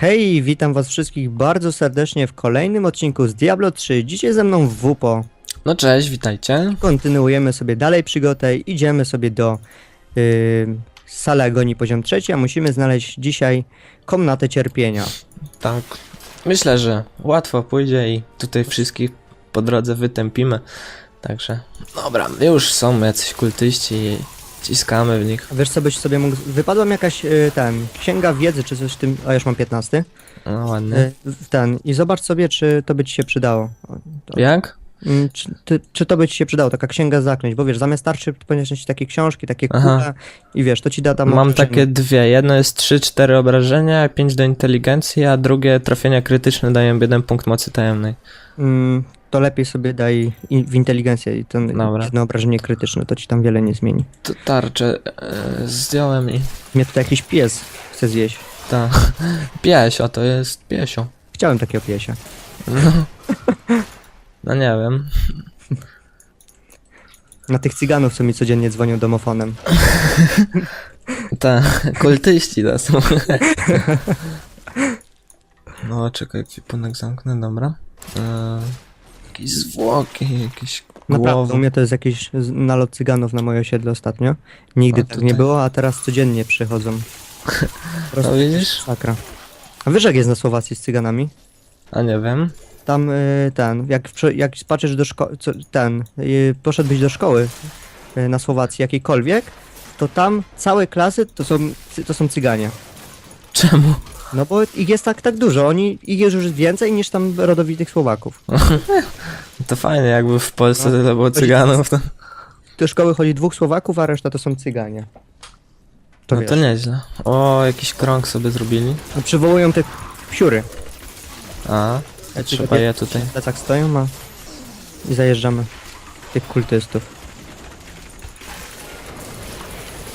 Hej, witam was wszystkich bardzo serdecznie w kolejnym odcinku z Diablo 3. Dzisiaj ze mną WUPO. No cześć, witajcie. Kontynuujemy sobie dalej przygodę i idziemy sobie do yy, sali agonii poziom trzeci, a musimy znaleźć dzisiaj komnatę cierpienia. Tak. Myślę, że łatwo pójdzie i tutaj wszystkich po drodze wytępimy. Także, dobra, już są jacyś kultyści i ciskamy w nich. Wiesz co byś sobie mógł... Wypadła mi jakaś yy, ten, księga wiedzy czy coś w tym... A już mam 15. No ładnie. Yy, ten i zobacz sobie czy to by ci się przydało. O, to- Jak? Mm, Czy, ty, czy to by ci się przydało, taka księga zaklęć, bo wiesz, zamiast tarczy powinieneś mieć takie książki, takie Aha. kule i wiesz, to ci da tam Mam takie dwie. Jedno jest 3-4 obrażenia, 5 do inteligencji, a drugie trafienia krytyczne dają jeden punkt mocy tajemnej. Mm, to lepiej sobie daj w inteligencję i to Dobra. jedno obrażenie krytyczne, to ci tam wiele nie zmieni. To tarczę e, zdjąłem i... Mnie tutaj jakiś pies chce zjeść. Ta. Piesio, to jest piesio. Chciałem takiego piesia. No. No nie wiem. Na tych cyganów, co mi codziennie dzwonią domofonem. Ta, kultyści to są. No, czekaj, ekwipunek zamknę, dobra. Eee, jakieś zwłoki, jakieś Naprawdę, u głowy. mnie to jest jakiś z- nalot cyganów na moje osiedle ostatnio. Nigdy A tak tutaj? nie było, a teraz codziennie przychodzą. No widzisz? sakra. A jak jest na Słowacji z cyganami? A nie wiem. Tam y, ten, jak, jak spaczysz do szkoły, ten, y, poszedłbyś do szkoły y, na Słowacji jakiejkolwiek, to tam całe klasy to są, cy- to są cyganie. Czemu? No bo ich jest tak, tak dużo, oni, ich jest już więcej niż tam rodowitych Słowaków. To fajnie, jakby w Polsce No, tyle było to cyganów, to, Do szkoły chodzi dwóch Słowaków, a reszta to są cyganie. To no wiesz. to nieźle. O, jakiś krąg sobie zrobili. Przywołują te psiury. A, trzeba je tutaj. plecach stoją, a i zajeżdżamy tych kultystów.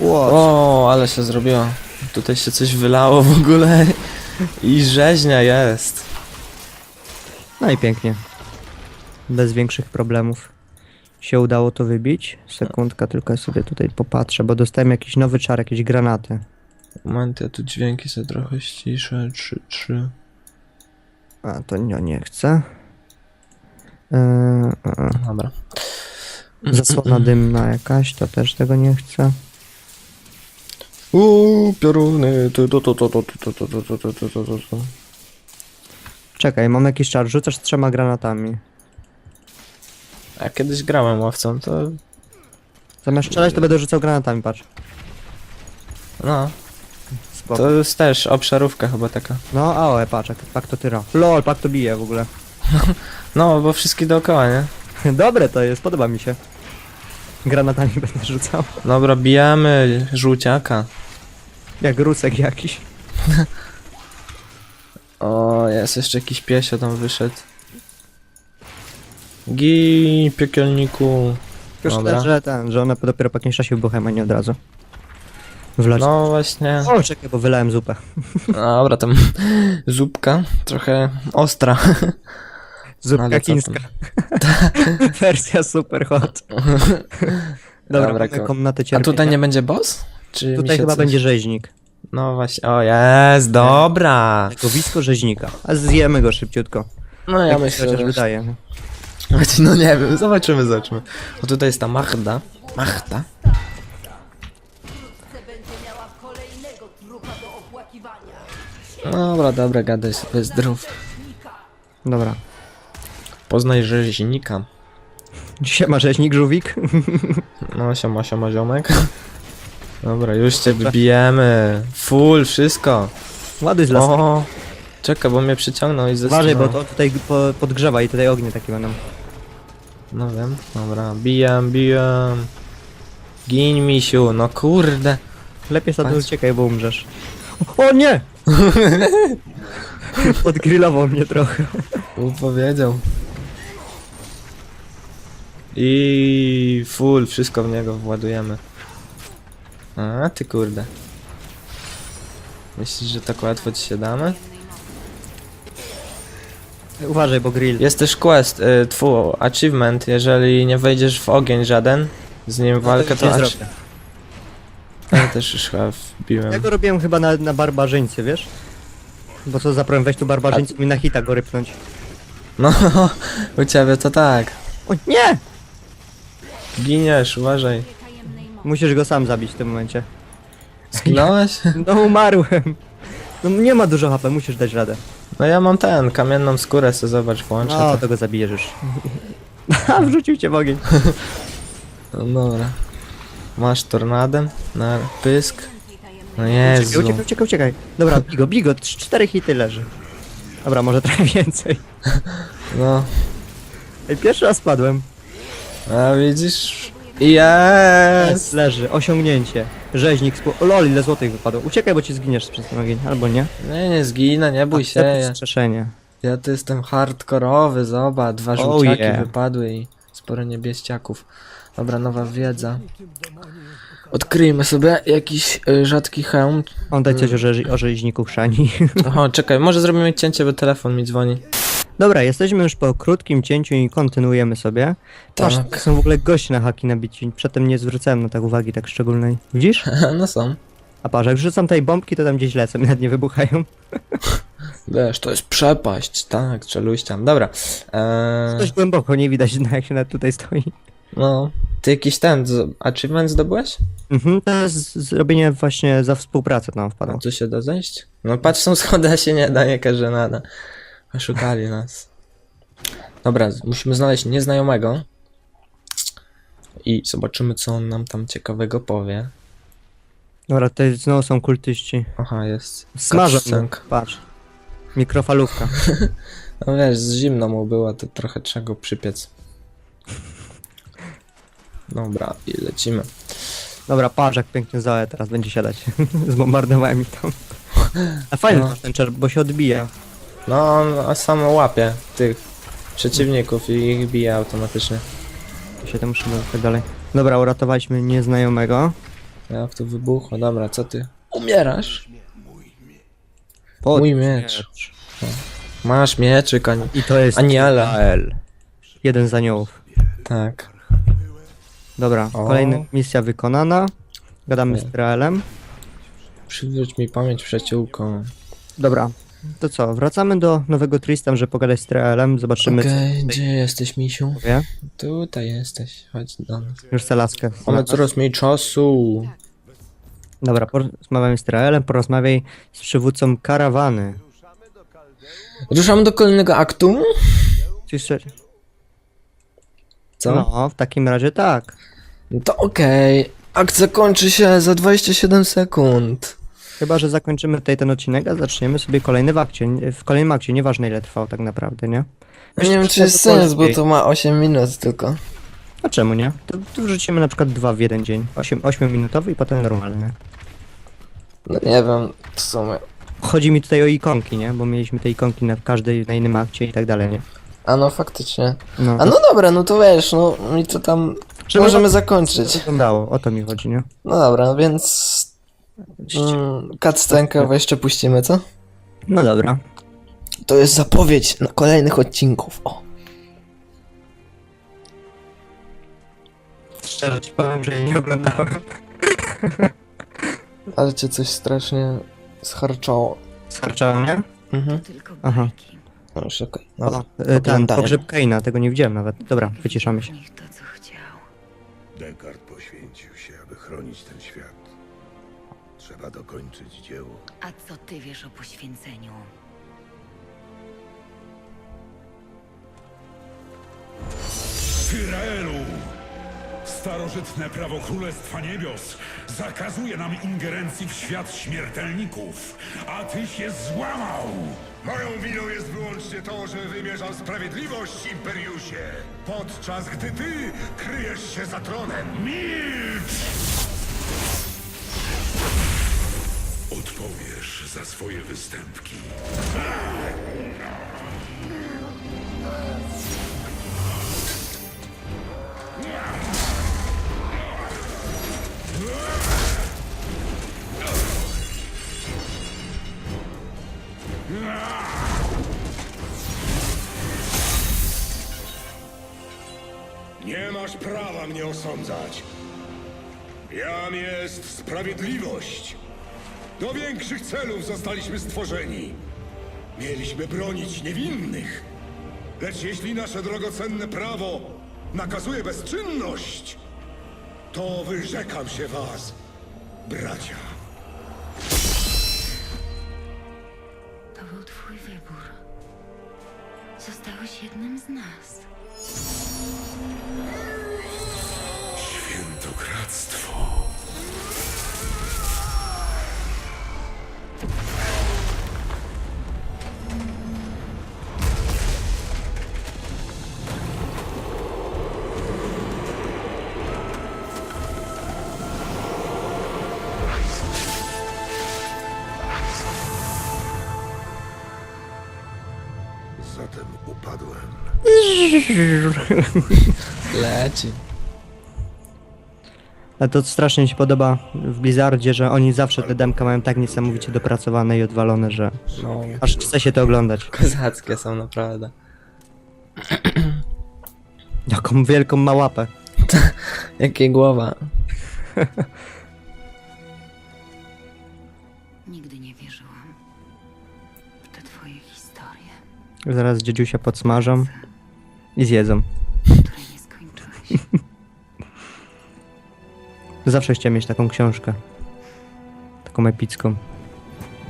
Ło, O, ale się zrobiło. Tutaj się coś wylało w ogóle. I rzeźnia jest. No i pięknie. Bez większych problemów się udało to wybić. Sekundka, tylko ja sobie tutaj popatrzę, bo dostałem jakiś nowy czar, jakieś granaty. Moment, ja tu dźwięki sobie trochę ściszę. 3, 3. A, to nie, nie chcę. Eee. Dobra. Zasłona dymna jakaś, to też tego nie chcę. Uuu, pioruny. Tu, tu, tu, tu, tu, tu, tu, tu, tu, tu, tu, tu, tu, tu, tu. Czekaj, mam jakiś czar, rzucasz trzema granatami. A kiedyś grałem łowcą, to Zamiast strzelać, to będę rzucał granatami, patrz. no, Spoko. to jest też obszarówka chyba taka. No, a o, patrz, jak pak to tyra. Lol, pak to bije w ogóle. No, bo wszystkie dookoła, nie? Dobre to jest, podoba mi się. Granatami będę rzucał. Dobra, bijamy żółciaka. Jak rusek jakiś. O, jest jeszcze jakiś piesio tam wyszedł. Gij, piekielniku. Już Dobra. tyle, że ten, że one dopiero po jakimś czasie wybuchają, a nie od razu. Wlać. No właśnie. O, czekaj, bo wylałem zupę. Dobra, tam zupka, trochę ostra. Zupka co chińska. Wersja super hot. Dobra, Dobra, ko- komnatę A cierpienia. tutaj nie będzie boss? Czy mi Tutaj się chyba coś- będzie rzeźnik. No właśnie, o jest, dobra. Legowisko rzeźnika. A zjemy go szybciutko. No ja Tak myślę, chociaż że... wydaje. No nie wiem, zobaczymy, zobaczymy. O tutaj jest ta Magda. Magda? opłakiwania. Dobra, dobra, gadaj sobie zdrów. Dobra. Poznaj rzeźnika. Dzisiaj ma rzeźnik żółwik. No siema, siema ziomek. Dobra, już cię wybijemy. Full, wszystko. Ładuj z lasu. O, czekaj, bo mnie przyciągnął i zesunął. Uważaj, bo to tutaj po, podgrzewa i tutaj ognie takie będą. No wiem, dobra, bijam, bijam. Gin misiu, no kurde. Lepiej stąd Patrz. uciekaj, bo umrzesz. O nie! Podgrillował mnie trochę. Powiedział. I full, wszystko w niego władujemy. A ty kurde. Myślisz, że tak łatwo ci się damy? Uważaj, bo grill. Jest też quest, y, twu, achievement, jeżeli nie wejdziesz w ogień żaden, z nim walkę, No, to... nie acz- zrobię. Ja też już chyba wbiłem. Ja go robiłem chyba na, na barbarzyńcy, wiesz? Bo co za problem, weź tu barbarzyńców i na hita go rypnąć. No, u ciebie to tak. O nie! Giniesz, uważaj. Musisz go sam zabić w tym momencie. Zginąłeś? No umarłem. No nie ma dużo HP, musisz dać radę. No ja mam ten, kamienną skórę, sobie zobacz, włączę No, to. to go zabijesz już. A, wrzucił cię w ogień. No dobra. Masz tornadem na pysk. No Uciekaj, Jezu. uciekaj, uciekaj, uciekaj. Dobra, bigo, bigo, trz- cztery hity leży. Dobra, może trochę więcej. No, Ej, pierwszy raz spadłem. A widzisz? Jest! Leży, osiągnięcie. Rzeźnik, spu... O, lol, ile złotych wypadło. Uciekaj, bo ci zginiesz przez ten ogień, albo nie. Nie, nie zginę, nie bój się. Ja, Strzeszenie. ja tu jestem hardkorowy, zobacz. Dwa Oh żółciaki yeah. wypadły i sporo niebieściaków. Dobra, nowa wiedza. Odkryjmy sobie jakiś y, rzadki hełm. On daj coś o, rzezi- o rzeźniku chrzani. Oho, czekaj, może zrobimy cięcie, bo telefon mi dzwoni. Dobra, jesteśmy już po krótkim cięciu i kontynuujemy sobie. Tak. Patrz, to są w ogóle gości na haki nabici. Przedtem nie zwróciłem na tak uwagi tak szczególnej. Widzisz? no są. A patrz, jak rzucam tej bombki, to tam gdzieś lecą nawet nie wybuchają. Wiesz, to jest przepaść, tak, czeluściam. Dobra. Eee, Coś głęboko, nie widać dna, jak się nawet tutaj stoi. no, ty jakiś ten z- achievement zdobyłeś? Mhm, to jest zrobienie właśnie za współpracę tam wpadło. tu się da zejść? No patrz, są schody, a się nie da, jaka żenada. Oszukali nas. Dobra, musimy znaleźć nieznajomego. I zobaczymy, co on nam tam ciekawego powie. Dobra, tutaj znowu są kultyści. Aha, jest. Cutscenka. go, patrz. Mikrofalówka. No wiesz, z zimno mu było, to trochę trzeba go przypiec. Dobra, i lecimy. Dobra, patrz jak pięknie Zoe teraz będzie siadać. Zbombardowałem ich tam. A fajny no. ten czerw, bo się odbija. No, on samo łapie tych przeciwników i ich bije automatycznie. się tam tak dalej. Dobra, uratowaliśmy nieznajomego. Jak to wybuchło, dobra, co ty? Umierasz? Pod- Mój miecz. Masz mieczyk, ani... I to jest Aniela. L. Jeden z aniołów. Tak. Dobra, O. kolejna misja wykonana. Gadamy z Traelem. Przywróć mi pamięć przyjaciółką. Dobra, to co, wracamy do nowego Tristam, żeby pogadać z Traelem, zobaczymy Okej, gdzie jesteś, misiu? co powie. Tutaj jesteś, chodź do nas. Już chcę laskę. Mamy coraz mniej czasu. Dobra, porozmawiamy z Traelem, porozmawiaj z przywódcą karawany. Ruszamy do kolejnego aktu? Jeszcze... Co? No, w takim razie tak. No to okej. Akcja kończy się za 27 sekund. Chyba, że zakończymy tutaj ten odcinek, a zaczniemy sobie kolejny w akcie, w kolejnym akcie, nieważne ile trwał tak naprawdę, nie? Ja nie wiem, czy jest sens, bo to ma 8 minut tylko. A czemu nie? To, to wrzucimy na przykład dwa w jeden dzień. 8, 8 minutowy i potem normalny. No nie wiem, w sumie. Chodzi mi tutaj o ikonki, nie? Bo mieliśmy te ikonki na każdej, na innym akcie i tak dalej, nie? A no faktycznie. No, A no dobra, no to wiesz, no i to tam Żeby możemy to zakończyć. wyglądało, o to mi chodzi, nie? No dobra, więc cutscenkę jeszcze puścimy, co? No dobra. To jest zapowiedź na kolejnych odcinków. O. Szczerze ci powiem, że jej nie oglądałem. Ale cię coś strasznie scharczało. Skarczałem, nie? Mhm. Tylko Aha. bajki. No już okej. O, No. y, ten oglądałem. pogrzeb Keina, tego nie widziałem nawet. Dobra, wyciszamy się. Niech to, co chciał. Descartes poświęcił się, aby chronić ten świat. Trzeba dokończyć dzieło. A co ty wiesz o poświęceniu? Tyraelu! Starożytne prawo Królestwa Niebios zakazuje nam ingerencji w świat śmiertelników, a ty się złamał! Moją winą jest wyłącznie to, że wymierzam sprawiedliwość, Imperiusie, podczas gdy ty kryjesz się za tronem. Milcz! Odpowiesz za swoje występki. Nie masz prawa mnie osądzać. Jam jest sprawiedliwość. Do większych celów zostaliśmy stworzeni. Mieliśmy bronić niewinnych. Lecz jeśli nasze drogocenne prawo nakazuje bezczynność, to wyrzekam się was, bracia. To był twój wybór. Zostałeś jednym z nas. Świętokradztwo. Leci. Ale to strasznie mi się podoba w Blizzardzie, że oni zawsze te demka mają tak niesamowicie dopracowane i odwalone, że No, aż chce się to oglądać. kozackie są naprawdę. Jaką wielką ma łapę. Jakie głowa. Nigdy nie wierzyłam w te twoje historie, Zaraz dziedziusia podsmażą i zjedzą. nie skończyłeś. Zawsze chciałem mieć taką książkę. Taką epicką.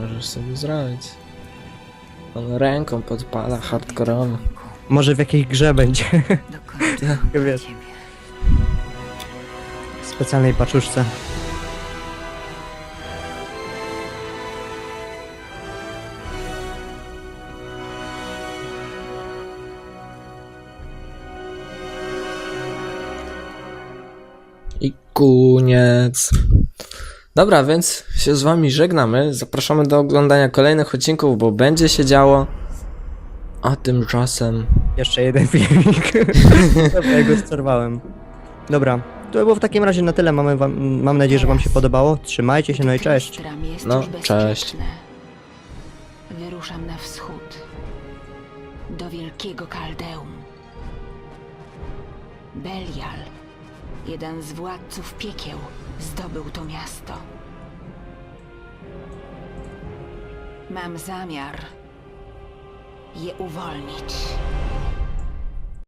Możesz sobie zrobić. On ręką podpala hardkorowo. Może w jakiejś grze będzie. Dokończę Wiesz. W specjalnej paczuszce. I koniec. Dobra, więc się z wami żegnamy. Zapraszamy do oglądania kolejnych odcinków, bo będzie się działo. A tymczasem Jeszcze jeden filmik. Dobra, ja go sterwałem. Dobra, to było w takim razie na tyle. Mamy wam, mam nadzieję, że wam się podobało. Trzymajcie się, no i cześć. Jest No, już cześć. bezpieczne. Wyruszam na wschód. Do wielkiego Kaldeum. Belial, jeden z władców piekieł, zdobył to miasto. Mam zamiar je uwolnić.